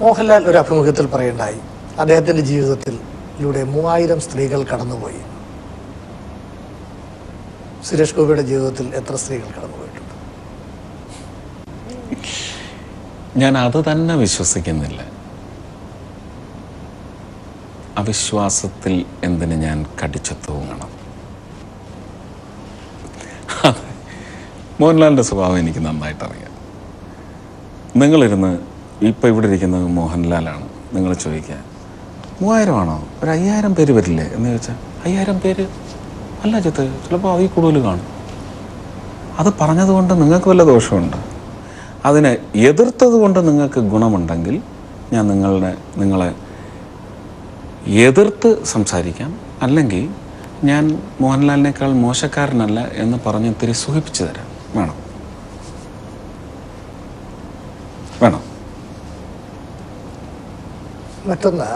മോഹൻലാൽ ഒരു അഭിമുഖത്തിൽ പറയുണ്ടായി. അദ്ദേഹത്തിന്റെ ജീവിതത്തിലൂടെ മൂവായിരം സ്ത്രീകൾ കടന്നുപോയി. സുരേഷ് ഗോപിയുടെ ജീവിതത്തിൽ എത്ര സ്ത്രീകൾ കടന്നുപോയിട്ടുണ്ട്? ഞാൻ അത് തന്നെ വിശ്വസിക്കുന്നില്ല. അവിശ്വാസത്തിൽ എന്തിന് ഞാൻ കടിച്ചു തൂങ്ങണം. മോഹൻലാലിന്റെ സ്വഭാവം എനിക്ക് നന്നായിട്ട് അറിയാം നിങ്ങളിരുന്ന് ഇപ്പം ഇവിടെ ഇരിക്കുന്നത് മോഹൻലാലാണ്. നിങ്ങൾ ചോദിക്കുക മൂവായിരം ആണോ ഒരു അയ്യായിരം പേര് വരില്ലേ? എന്ന് ചോദിച്ചാൽ അയ്യായിരം പേര്? അല്ല ചിത്ത് ചിലപ്പോൾ അതിൽ കൂടുതൽ കാണും. അത് പറഞ്ഞതുകൊണ്ട് നിങ്ങൾക്ക് വല്ല ദോഷമുണ്ട്? അതിനെ എതിർത്തത് കൊണ്ട് നിങ്ങൾക്ക് ഗുണമുണ്ടെങ്കിൽ ഞാൻ നിങ്ങളുടെ നിങ്ങളെ എതിർത്ത് സംസാരിക്കാം. അല്ലെങ്കിൽ ഞാൻ മോഹൻലാലിനേക്കാൾ മോശക്കാരനല്ല എന്ന് പറഞ്ഞ് ഇത്തിരി സുഖിപ്പിച്ചു തരാം. വേണം. വേണം. മറ്റൊന്ന്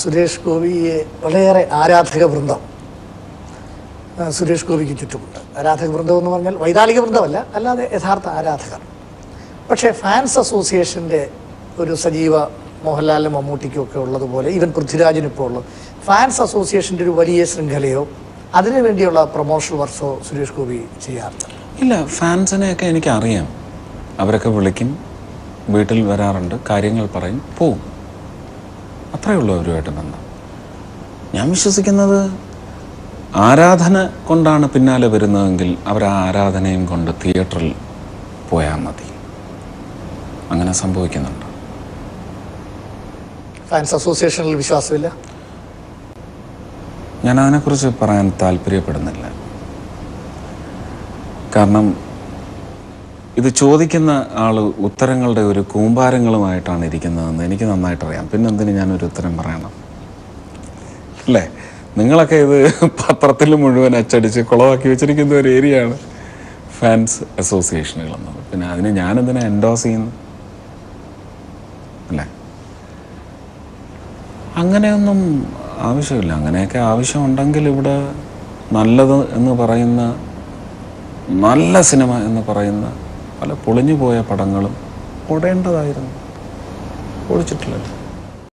സുരേഷ് ഗോപിയെ വളരെയേറെ ആരാധക വൃന്ദം. സുരേഷ് ഗോപിക്ക് ചുറ്റുമുണ്ട്. ആരാധക വൃന്ദം എന്ന് പറഞ്ഞാൽ വൈതാലിക വൃന്ദമല്ല അല്ലാതെ യഥാർത്ഥ ആരാധകർ. പക്ഷേ ഫാൻസ് അസോസിയേഷന്റെ ഒരു സജീവ മോഹൻലാലിനും മമ്മൂട്ടിക്കും ഒക്കെ ഉള്ളതുപോലെ ഈവൻ പൃഥ്വിരാജിനും ഇപ്പോൾ ഉള്ളത്. ഫാൻസ് അസോസിയേഷന്റെ ഒരു വലിയ ശൃംഖലയോ അതിനു വേണ്ടിയുള്ള പ്രൊമോഷൻ വർക്ക്സോ സുരേഷ് ഗോപി ചെയ്യാറുണ്ട്? ഇല്ല ഫാൻസിനെയൊക്കെ എനിക്ക് അറിയാം അവരൊക്കെ വിളിക്കും വീട്ടിൽ വരാറുണ്ട് കാര്യങ്ങൾ പറയും പോവും. അത്രയേ ഉള്ളൂ അവരുമായിട്ട് ബന്ധം. ഞാൻ വിശ്വസിക്കുന്നത് ആരാധന കൊണ്ടാണ് പിന്നാലെ വരുന്നതെങ്കിൽ അവർ ആ ആരാധനയും കൊണ്ട് തിയേറ്ററിൽ പോയാൽ മതി. അങ്ങനെ സംഭവിക്കുന്നുണ്ട്. ഫാൻസ് അസോസിയേഷനിൽ വിശ്വാസമില്ല? ഞാൻ അതിനെക്കുറിച്ച് പറയാൻ താല്പര്യപ്പെടുന്നില്ല. കാരണം ഇത് ചോദിക്കുന്ന ആൾ ഉത്തരങ്ങളുടെ ഒരു കൂമ്പാരങ്ങളുമായിട്ടാണ് ഇരിക്കുന്നതെന്ന് എനിക്ക് നന്നായിട്ട് അറിയാം പിന്നെ എന്തിന് ഞാനൊരു ഉത്തരം പറയണം? അല്ലേ? നിങ്ങളൊക്കെ ഇത് പത്രത്തിൽ മുഴുവൻ അച്ചടിച്ച് കുളമാക്കി വെച്ചിരിക്കുന്ന ഒരു ഏരിയയാണ് ഫാൻസ് അസോസിയേഷനുകൾ എന്നത്. പിന്നെ അതിന് ഞാനെന്തിനാ എൻഡോസ് ചെയ്യുന്നു അല്ലേ? അങ്ങനെയൊന്നും ആവശ്യമില്ല. അങ്ങനെയൊക്കെ ആവശ്യമുണ്ടെങ്കിൽ ഇവിടെ നല്ലത് എന്ന് പറയുന്ന നല്ല സിനിമ എന്ന് പറയുന്ന പല പൊളിഞ്ഞു പോയ പടങ്ങളും ഓടേണ്ടതായിരുന്നു. ഓടിച്ചിട്ടില്ലല്ലോ